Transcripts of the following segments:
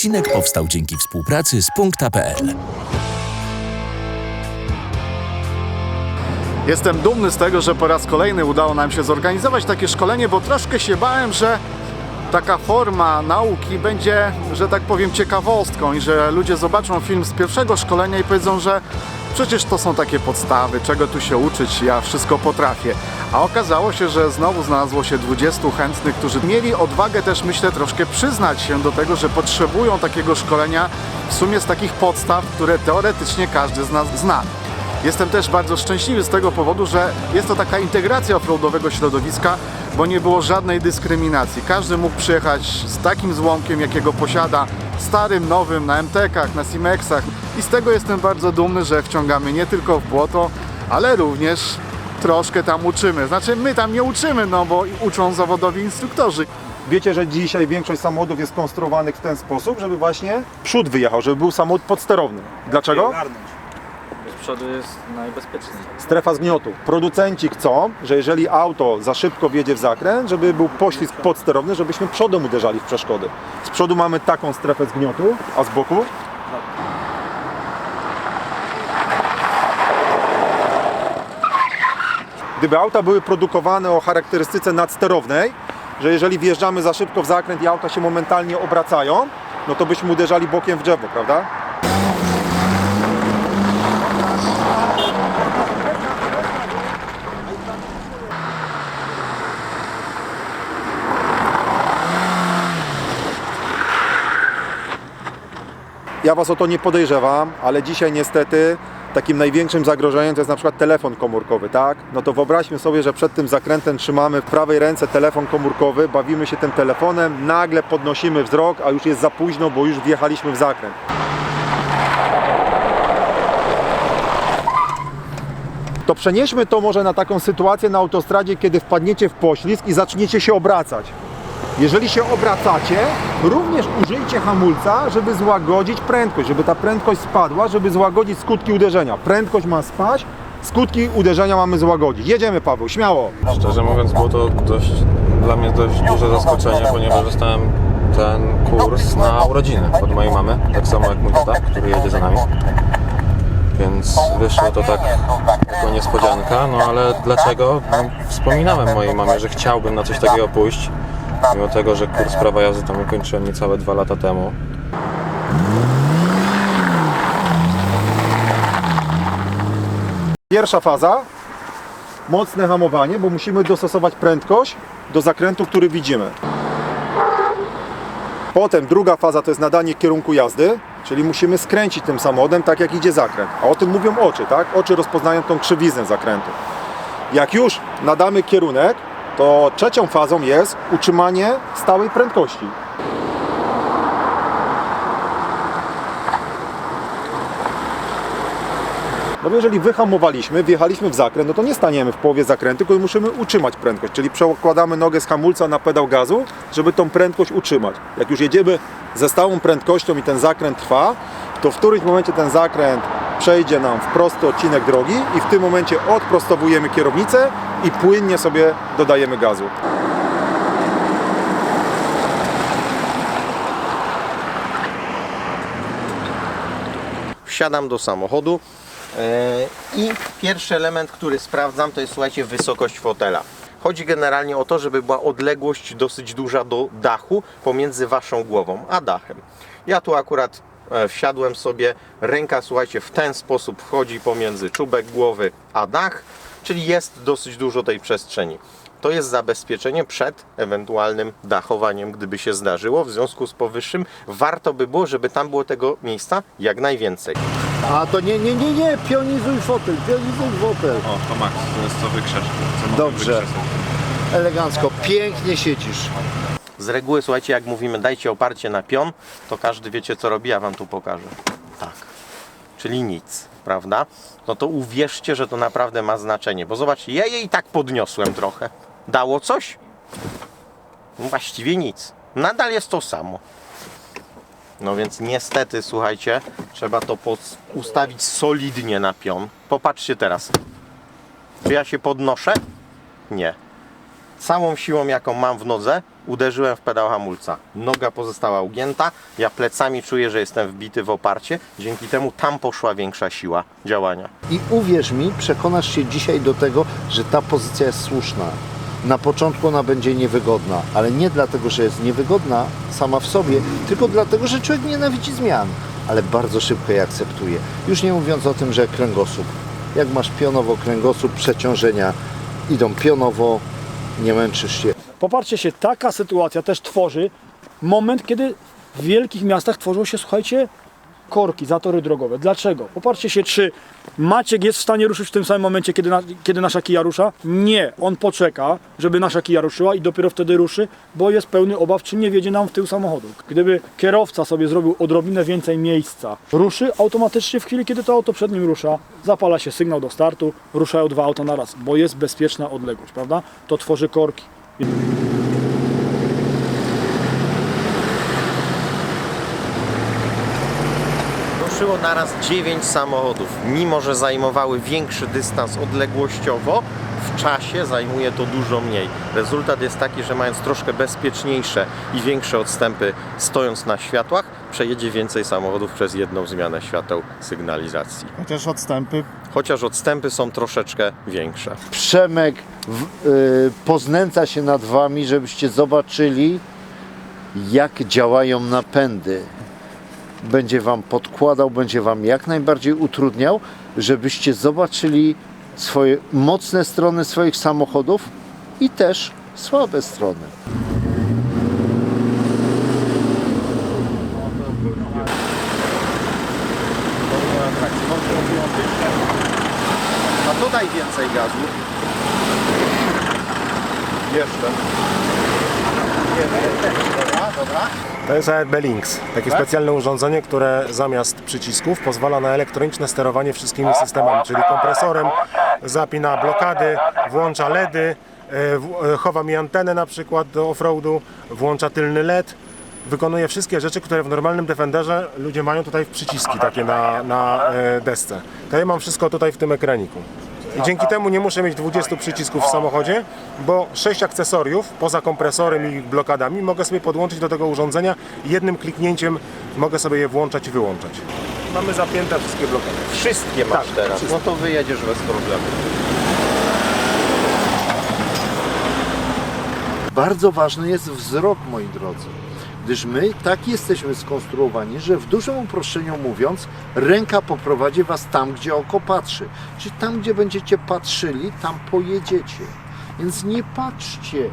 Odcinek powstał dzięki współpracy z Punkta.pl. Jestem dumny z tego, że po raz kolejny udało nam się zorganizować takie szkolenie, bo troszkę się bałem, że taka forma nauki będzie, że tak powiem, ciekawostką i że ludzie zobaczą film z pierwszego szkolenia i powiedzą, że przecież to są takie podstawy, czego tu się uczyć, ja wszystko potrafię. A okazało się, że znowu znalazło się 20 chętnych, którzy mieli odwagę też, myślę, troszkę przyznać się do tego, że potrzebują takiego szkolenia w sumie z takich podstaw, które teoretycznie każdy z nas zna. Jestem też bardzo szczęśliwy z tego powodu, że jest to taka integracja offroadowego środowiska, bo nie było żadnej dyskryminacji. Każdy mógł przyjechać z takim złomkiem, jakiego posiada, starym, nowym, na MTK-ach, na Simexach i z tego jestem bardzo dumny, że wciągamy nie tylko w błoto, ale również troszkę tam uczymy. Znaczy my tam nie uczymy, no bo uczą zawodowi instruktorzy. Wiecie, że dzisiaj większość samochodów jest konstruowanych w ten sposób, żeby właśnie przód wyjechał, żeby był samochód podsterowny. Dlaczego? Z przodu jest najbezpieczniej. Strefa zgniotu. Producenci chcą, że jeżeli auto za szybko wjedzie w zakręt, żeby był poślizg podsterowny, żebyśmy przodem uderzali w przeszkody. Z przodu mamy taką strefę zgniotu, a z boku? Gdyby auta były produkowane o charakterystyce nadsterownej, że jeżeli wjeżdżamy za szybko w zakręt i auta się momentalnie obracają, no to byśmy uderzali bokiem w drzewo, prawda? Ja Was o to nie podejrzewam, ale dzisiaj niestety takim największym zagrożeniem to jest na przykład telefon komórkowy, tak? No to wyobraźmy sobie, że przed tym zakrętem trzymamy w prawej ręce telefon komórkowy, bawimy się tym telefonem, nagle podnosimy wzrok, a już jest za późno, bo już wjechaliśmy w zakręt. To przenieśmy to może na taką sytuację na autostradzie, kiedy wpadniecie w poślizg i zaczniecie się obracać. Jeżeli się obracacie, również użyjcie hamulca, żeby złagodzić prędkość, żeby ta prędkość spadła, żeby złagodzić skutki uderzenia. Prędkość ma spaść, skutki uderzenia mamy złagodzić. Jedziemy Paweł, śmiało. Szczerze mówiąc było to dość, dla mnie dość duże zaskoczenie, ponieważ dostałem ten kurs na urodziny od mojej mamy, tak samo jak mój tata, który jedzie za nami. Więc wyszło to tak jako niespodzianka, no ale dlaczego? No, wspominałem mojej mamie, że chciałbym na coś takiego pójść, mimo tego, że kurs prawa jazdy tam ukończyłem niecałe dwa lata temu. Pierwsza faza, mocne hamowanie, bo musimy dostosować prędkość do zakrętu, który widzimy. Potem druga faza to jest nadanie kierunku jazdy, czyli musimy skręcić tym samochodem tak jak idzie zakręt. A o tym mówią oczy, tak? Oczy rozpoznają tą krzywiznę zakrętu. Jak już nadamy kierunek, to trzecią fazą jest utrzymanie stałej prędkości. No bo jeżeli wyhamowaliśmy, wjechaliśmy w zakręt, no to nie staniemy w połowie zakrętu, tylko musimy utrzymać prędkość, czyli przekładamy nogę z hamulca na pedał gazu, żeby tą prędkość utrzymać. Jak już jedziemy ze stałą prędkością i ten zakręt trwa, to w którymś momencie ten zakręt przejdzie nam w prosty odcinek drogi i w tym momencie odprostowujemy kierownicę i płynnie sobie dodajemy gazu. wsiadam do samochodu i pierwszy element, który sprawdzam, to jest słuchajcie, wysokość fotela. Chodzi generalnie o to, żeby była odległość dosyć duża do dachu pomiędzy waszą głową a dachem. Ja tu akurat e, wsiadłem sobie, ręka słuchajcie, w ten sposób wchodzi pomiędzy czubek głowy a dach, czyli jest dosyć dużo tej przestrzeni. To jest zabezpieczenie przed ewentualnym dachowaniem, gdyby się zdarzyło. W związku z powyższym warto by było, żeby tam było tego miejsca jak najwięcej. A to nie, nie, nie, nie, pionizuj fotel, pionizuj fotel. O, to Max, to jest co wykrzesz. Dobrze. Elegancko, pięknie siedzisz. Z reguły, słuchajcie, jak mówimy, dajcie oparcie na pion, to każdy wiecie, co robi, ja wam tu pokażę. Tak. Czyli nic, prawda? No to uwierzcie, że to naprawdę ma znaczenie, bo zobaczcie, ja jej tak podniosłem trochę. Dało coś? Właściwie nic. Nadal jest to samo. No więc niestety, słuchajcie, trzeba to ustawić solidnie na pion. Popatrzcie teraz. Czy ja się podnoszę? Nie. całą siłą jaką mam w nodze uderzyłem w pedał hamulca. Noga pozostała ugięta, ja plecami czuję, że jestem wbity w oparcie, dzięki temu tam poszła większa siła działania. I uwierz mi, przekonasz się dzisiaj do tego, że ta pozycja jest słuszna. Na początku ona będzie niewygodna, ale nie dlatego, że jest niewygodna sama w sobie, tylko dlatego, że człowiek nienawidzi zmian, ale bardzo szybko je akceptuje. Już nie mówiąc o tym, że kręgosłup. Jak masz pionowo kręgosłup, przeciążenia idą pionowo, nie męczysz się. Popatrzcie się, taka sytuacja też tworzy moment, kiedy w wielkich miastach tworzą się, słuchajcie, korki, zatory drogowe. Dlaczego? Popatrzcie się, czy Maciek jest w stanie ruszyć w tym samym momencie, kiedy, na, kiedy nasza kija rusza? Nie, on poczeka, żeby nasza kija ruszyła i dopiero wtedy ruszy, bo jest pełny obaw, czy nie wiedzie nam w tył samochodu. Gdyby kierowca sobie zrobił odrobinę więcej miejsca, ruszy automatycznie w chwili, kiedy to auto przed nim rusza, zapala się sygnał do startu, ruszają dwa auta naraz, bo jest bezpieczna odległość, prawda? To tworzy korki. Ruszyło naraz 9 samochodów. Mimo, że zajmowały większy dystans odległościowo, w czasie zajmuje to dużo mniej. Rezultat jest taki, że mając troszkę bezpieczniejsze i większe odstępy stojąc na światłach, przejedzie więcej samochodów przez jedną zmianę świateł sygnalizacji. Chociaż odstępy Chociaż odstępy są troszeczkę większe. Przemek w, y, poznęca się nad wami, żebyście zobaczyli, jak działają napędy. Będzie wam podkładał, będzie wam jak najbardziej utrudniał, żebyście zobaczyli swoje mocne strony swoich samochodów i też słabe strony. A dodaj więcej gazu. Jeszcze. Dobra, dobra. To jest ARB Links, takie specjalne urządzenie, które zamiast przycisków pozwala na elektroniczne sterowanie wszystkimi systemami, czyli kompresorem zapina blokady, włącza LEDy, e, e, chowa mi antenę na przykład do offroadu, włącza tylny LED, wykonuje wszystkie rzeczy, które w normalnym Defenderze ludzie mają tutaj w przyciski takie na, na e, desce. To ja mam wszystko tutaj w tym ekraniku. I dzięki temu nie muszę mieć 20 przycisków w samochodzie, bo 6 akcesoriów poza kompresorem i blokadami mogę sobie podłączyć do tego urządzenia i jednym kliknięciem mogę sobie je włączać i wyłączać. Mamy zapięte wszystkie blokady. Wszystkie masz Tak, teraz, wszystkie. no to wyjedziesz bez problemu. Bardzo ważny jest wzrok, moi drodzy. Gdyż my tak jesteśmy skonstruowani, że w dużym uproszczeniu mówiąc, ręka poprowadzi Was tam, gdzie oko patrzy. Czyli tam, gdzie będziecie patrzyli, tam pojedziecie. Więc nie patrzcie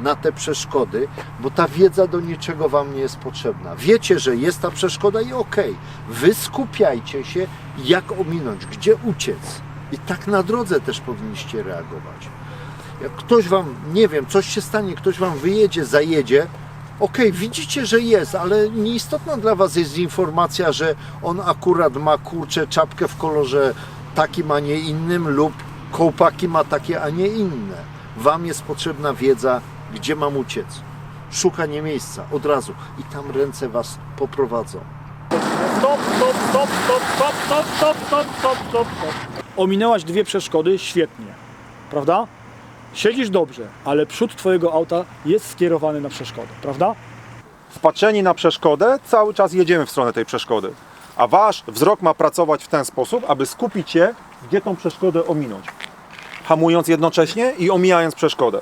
na te przeszkody, bo ta wiedza do niczego Wam nie jest potrzebna. Wiecie, że jest ta przeszkoda i okej. Wy skupiajcie się, jak ominąć, gdzie uciec. I tak na drodze też powinniście reagować. Jak ktoś wam, nie wiem, coś się stanie, ktoś wam wyjedzie, zajedzie, okej, widzicie, że jest, ale nieistotna dla was jest informacja, że on akurat ma kurczę czapkę w kolorze takim, a nie innym lub kołpaki ma takie, a nie inne. Wam jest potrzebna wiedza, gdzie mam uciec. Szukanie miejsca od razu i tam ręce was poprowadzą. Stop, stop, stop, stop, stop, stop, stop, stop, stop, stop, stop. Ominęłaś dwie przeszkody, świetnie. Prawda? Siedzisz dobrze, ale przód twojego auta jest skierowany na przeszkodę, prawda? Wpatrzeni na przeszkodę, cały czas jedziemy w stronę tej przeszkody. A wasz wzrok ma pracować w ten sposób, aby skupić się, gdzie tą przeszkodę ominąć. Hamując jednocześnie i omijając przeszkodę.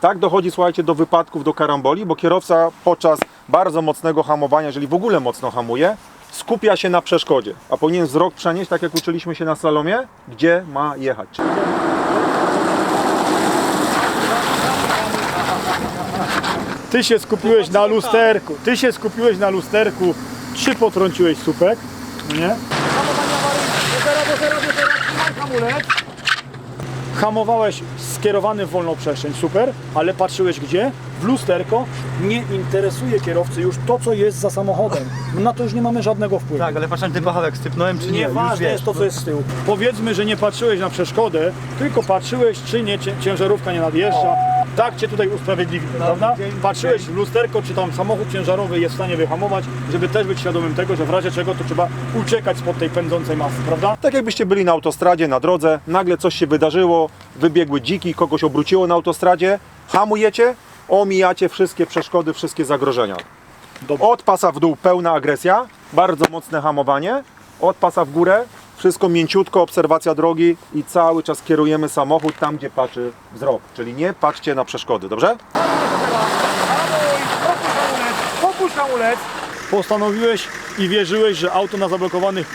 Tak dochodzi, słuchajcie, do wypadków, do karamboli, bo kierowca podczas bardzo mocnego hamowania, jeżeli w ogóle mocno hamuje, skupia się na przeszkodzie, a powinien wzrok przenieść, tak jak uczyliśmy się na slalomie, gdzie ma jechać. Ty się skupiłeś na lusterku, ty się skupiłeś na lusterku, trzy potrąciłeś słupek, no nie? Hamowałeś skierowany w wolną przestrzeń, super, ale patrzyłeś gdzie? W lusterko. Nie interesuje kierowcy już to, co jest za samochodem. Na to już nie mamy żadnego wpływu. Tak, ale patrzę, tylko Hawek stypnąłem, czy nie? Nieważne wiesz, jest to, co jest z tyłu. Powiedzmy, że nie patrzyłeś na przeszkodę, tylko patrzyłeś, czy nie cię- ciężarówka nie nadjeżdża. Tak cię tutaj usprawiedliwimy, prawda? Patrzyłeś w lusterko, czy tam samochód ciężarowy jest w stanie wyhamować, żeby też być świadomym tego, że w razie czego to trzeba uciekać spod tej pędzącej masy, prawda? Tak jakbyście byli na autostradzie, na drodze, nagle coś się wydarzyło, wybiegły dziki, kogoś obróciło na autostradzie, Hamujecie, omijacie wszystkie przeszkody, wszystkie zagrożenia. Od pasa w dół pełna agresja, bardzo mocne hamowanie. Od pasa w górę wszystko mięciutko, obserwacja drogi i cały czas kierujemy samochód tam, gdzie patrzy wzrok. Czyli nie patrzcie na przeszkody, dobrze? Popuść hamulec! Postanowiłeś i wierzyłeś, że auto na zablokowanych...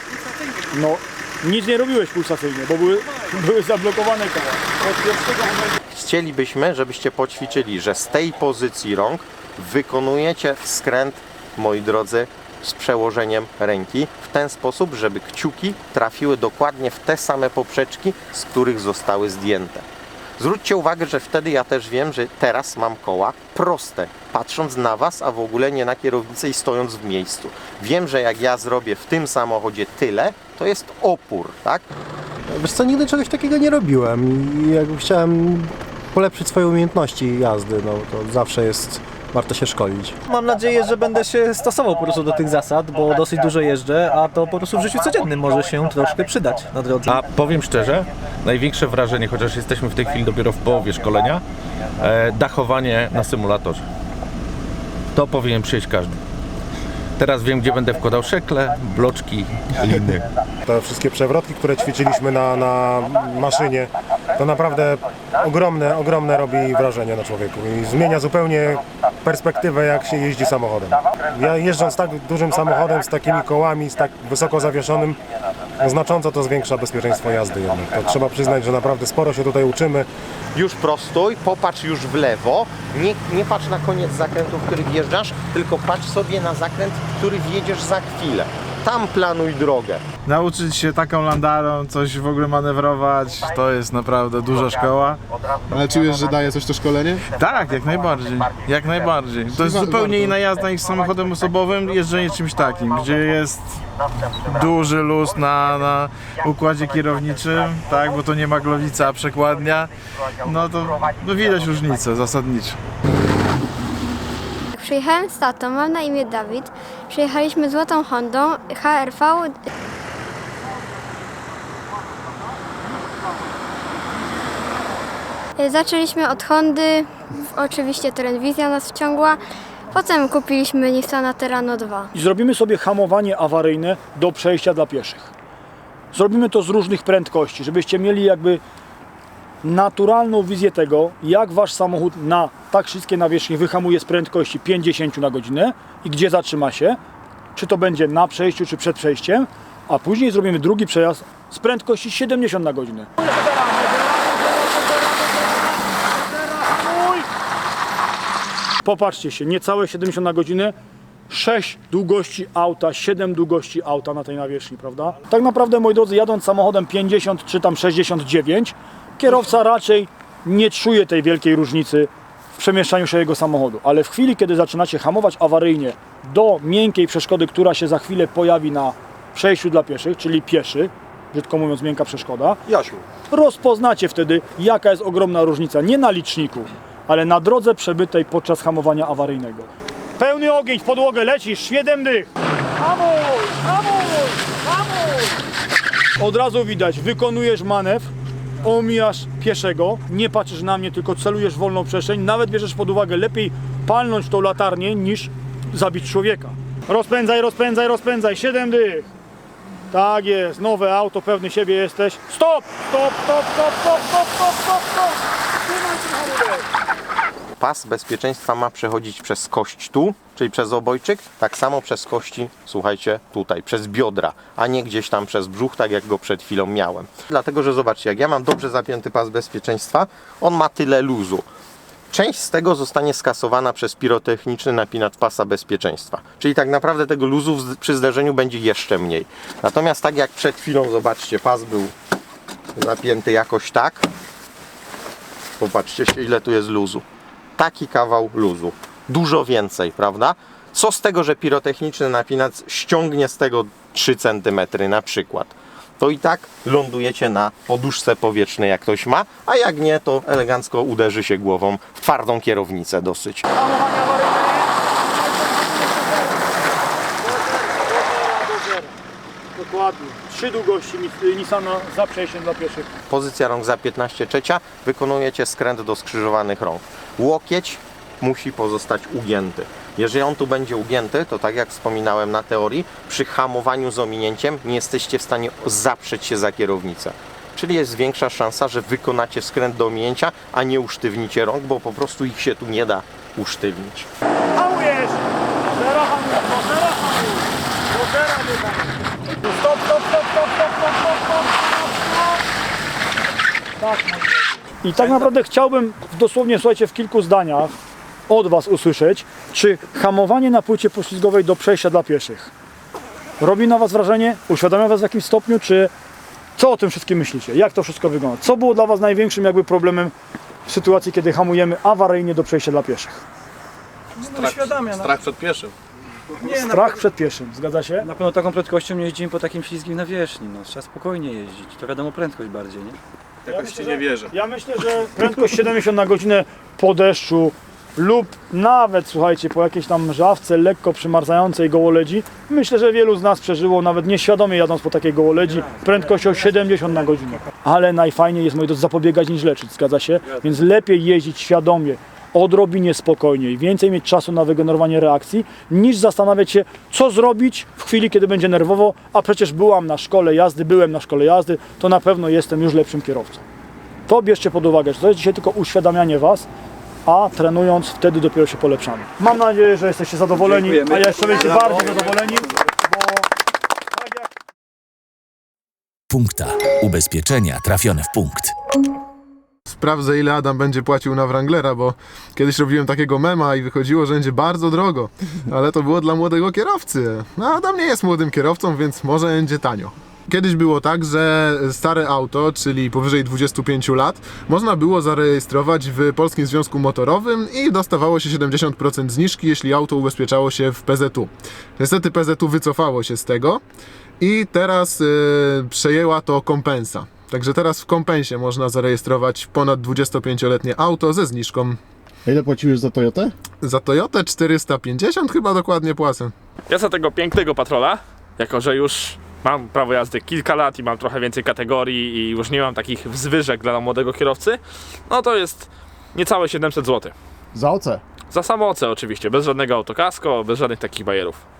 No, nic nie robiłeś pulsacyjnie, bo były, były zablokowane koła. Od pierwszego momentu Chcielibyśmy, żebyście poćwiczyli, że z tej pozycji rąk wykonujecie skręt, moi drodzy, z przełożeniem ręki w ten sposób, żeby kciuki trafiły dokładnie w te same poprzeczki, z których zostały zdjęte. Zwróćcie uwagę, że wtedy ja też wiem, że teraz mam koła proste, patrząc na Was, a w ogóle nie na kierownicę i stojąc w miejscu. Wiem, że jak ja zrobię w tym samochodzie tyle, to jest opór, tak? Wiesz co, nigdy czegoś takiego nie robiłem i jakby chciałem polepszyć swoje umiejętności jazdy, no to zawsze jest, warto się szkolić. Mam nadzieję, że będę się stosował po prostu do tych zasad, bo dosyć dużo jeżdżę, a to po prostu w życiu codziennym może się troszkę przydać na drodze. A powiem szczerze, największe wrażenie, chociaż jesteśmy w tej chwili dopiero w połowie szkolenia, e, dachowanie na symulatorze. To powinien przyjść każdy. Teraz wiem, gdzie będę wkładał szekle, bloczki, liny. Te wszystkie przewrotki, które ćwiczyliśmy na, na maszynie, to naprawdę ogromne, ogromne robi wrażenie na człowieku i zmienia zupełnie perspektywę, jak się jeździ samochodem. Ja jeżdżąc tak dużym samochodem, z takimi kołami, z tak wysoko zawieszonym, znacząco to zwiększa bezpieczeństwo jazdy jednak. To trzeba przyznać, że naprawdę sporo się tutaj uczymy. Już prostuj, popatrz już w lewo, nie, nie patrz na koniec zakrętu, w który wjeżdżasz, tylko patrz sobie na zakręt, który wjedziesz za chwilę. Tam planuj drogę. Nauczyć się taką landarą, coś w ogóle manewrować, to jest naprawdę duża szkoła. Ale czujesz, że daje coś to szkolenie? Tak, jak najbardziej, jak najbardziej. To jest zupełnie inna jazda niż samochodem osobowym, jeżdżenie czymś takim, gdzie jest duży luz na, na układzie kierowniczym, tak, bo to nie ma głowica, a przekładnia, no to no widać różnicę zasadniczą. Przyjechałem z tatą, mam na imię Dawid. Przyjechaliśmy złotą Hondą HRV. Zaczęliśmy od Hondy, oczywiście Terenwizja nas wciągła. Potem kupiliśmy Nissana Terrano 2. i zrobimy sobie hamowanie awaryjne do przejścia dla pieszych. Zrobimy to z różnych prędkości, żebyście mieli jakby naturalną wizję tego, jak wasz samochód na tak śliskie nawierzchni wyhamuje z prędkości 50 na godzinę i gdzie zatrzyma się, czy to będzie na przejściu, czy przed przejściem, a później zrobimy drugi przejazd z prędkości 70 na godzinę. Popatrzcie się, niecałe 70 na godzinę, 6 długości auta, 7 długości auta na tej nawierzchni, prawda? Tak naprawdę, moi drodzy, jadąc samochodem 50 czy tam 69, kierowca raczej nie czuje tej wielkiej różnicy w przemieszczaniu się jego samochodu. Ale w chwili, kiedy zaczynacie hamować awaryjnie do miękkiej przeszkody, która się za chwilę pojawi na przejściu dla pieszych, czyli pieszy, brzydko mówiąc miękka przeszkoda, Jasiu, rozpoznacie wtedy, jaka jest ogromna różnica. Nie na liczniku, ale na drodze przebytej podczas hamowania awaryjnego. Pełny ogień w podłogę, lecisz, siedem dych. Hamuj, hamuj, hamuj. Od razu widać, wykonujesz manewr, omijasz pieszego, nie patrzysz na mnie, tylko celujesz wolną przestrzeń, nawet bierzesz pod uwagę lepiej palnąć tą latarnię niż zabić człowieka. Rozpędzaj, rozpędzaj, rozpędzaj, siedem dych. Tak jest, nowe auto, pewny siebie jesteś. Stop! Stop, stop, stop, stop, stop, stop, stop, stop! Pas bezpieczeństwa ma przechodzić przez kość tu, czyli przez obojczyk, tak samo przez kości, słuchajcie, tutaj, przez biodra, a nie gdzieś tam przez brzuch, tak jak go przed chwilą miałem. Dlatego, że zobaczcie, jak ja mam dobrze zapięty pas bezpieczeństwa, on ma tyle luzu. Część z tego zostanie skasowana przez pirotechniczny napinacz pasa bezpieczeństwa. Czyli tak naprawdę tego luzu przy zderzeniu będzie jeszcze mniej. Natomiast tak jak przed chwilą, zobaczcie, pas był zapięty jakoś tak. Popatrzcie się, ile tu jest luzu. Taki kawał luzu. Dużo więcej, prawda? Co z tego, że pirotechniczny napinacz ściągnie z tego 3 cm na przykład? To i tak lądujecie na poduszce powietrznej, jak ktoś ma, a jak nie, to elegancko uderzy się głową w twardą kierownicę dosyć. Dokładnie. Trzy długości Nis- Nissana za przejściem dla pieszych. Pozycja rąk za 15 trzecia, wykonujecie skręt do skrzyżowanych rąk. Łokieć musi pozostać ugięty. Jeżeli on tu będzie ugięty, to tak jak wspominałem na teorii, przy hamowaniu z ominięciem nie jesteście w stanie zaprzeć się za kierownicę. Czyli jest większa szansa, że wykonacie skręt do ominięcia, a nie usztywnicie rąk, bo po prostu ich się tu nie da usztywnić. Hamujesz! Zero hamujesz! Do zera nie hamujesz. Stop, stop, stop, stop, stop, stop, stop, stop. Tak. I tak naprawdę chciałbym dosłownie, słuchajcie, w kilku zdaniach od Was usłyszeć, czy hamowanie na płycie poślizgowej do przejścia dla pieszych robi na Was wrażenie, uświadamia Was w jakimś stopniu, czy co o tym wszystkim myślicie? Jak to wszystko wygląda? Co było dla Was największym jakby problemem w sytuacji, kiedy hamujemy awaryjnie do przejścia dla pieszych? uświadamia. Strach przed pieszym. Strach przed pieszym, zgadza się? Na pewno taką prędkością nie jeździmy po takim ślizgim nawierzchni, no trzeba spokojnie jeździć, to wiadomo prędkość bardziej, nie? Jakoś ci nie wierzę. Ja myślę, że prędkość 70 na godzinę po deszczu lub nawet, słuchajcie, po jakiejś tam mrzawce lekko przymarzającej gołoledzi, myślę, że wielu z nas przeżyło, nawet nieświadomie jadąc po takiej gołoledzi, prędkością 70 na godzinę. Ale najfajniej jest, moi drodzy, zapobiegać niż leczyć, zgadza się? Więc lepiej jeździć świadomie, odrobinie spokojniej, więcej mieć czasu na wygenerowanie reakcji, niż zastanawiać się, co zrobić w chwili, kiedy będzie nerwowo, a przecież byłam na szkole jazdy, byłem na szkole jazdy, to na pewno jestem już lepszym kierowcą. To bierzcie pod uwagę, że to jest dzisiaj tylko uświadamianie Was, a trenując wtedy dopiero się polepszamy. Mam nadzieję, że jesteście zadowoleni, Dziękujemy. a jeszcze będziecie bardziej zadowoleni, bo Punkta. Ubezpieczenia trafione w punkt. Sprawdzę ile Adam będzie płacił na Wranglera, bo kiedyś robiłem takiego mema i wychodziło, że będzie bardzo drogo. Ale to było dla młodego kierowcy. No Adam nie jest młodym kierowcą, więc może będzie tanio. Kiedyś było tak, że stare auto, czyli powyżej 25 lat, można było zarejestrować w Polskim Związku Motorowym i dostawało się 70% zniżki, jeśli auto ubezpieczało się w PZU. Niestety PZU wycofało się z tego i teraz yy, przejęła to kompensa. Także teraz w kompensie można zarejestrować ponad 25-letnie auto ze zniżką. Ile płaciłeś za Toyotę? Za Toyotę 450 chyba dokładnie płacę. Ja za tego pięknego patrola, jako że już mam prawo jazdy kilka lat i mam trochę więcej kategorii i już nie mam takich wzwyżek dla młodego kierowcy, no to jest niecałe 700 zł. Za OC. Za samo OC oczywiście, bez żadnego autokasko, bez żadnych takich bajerów.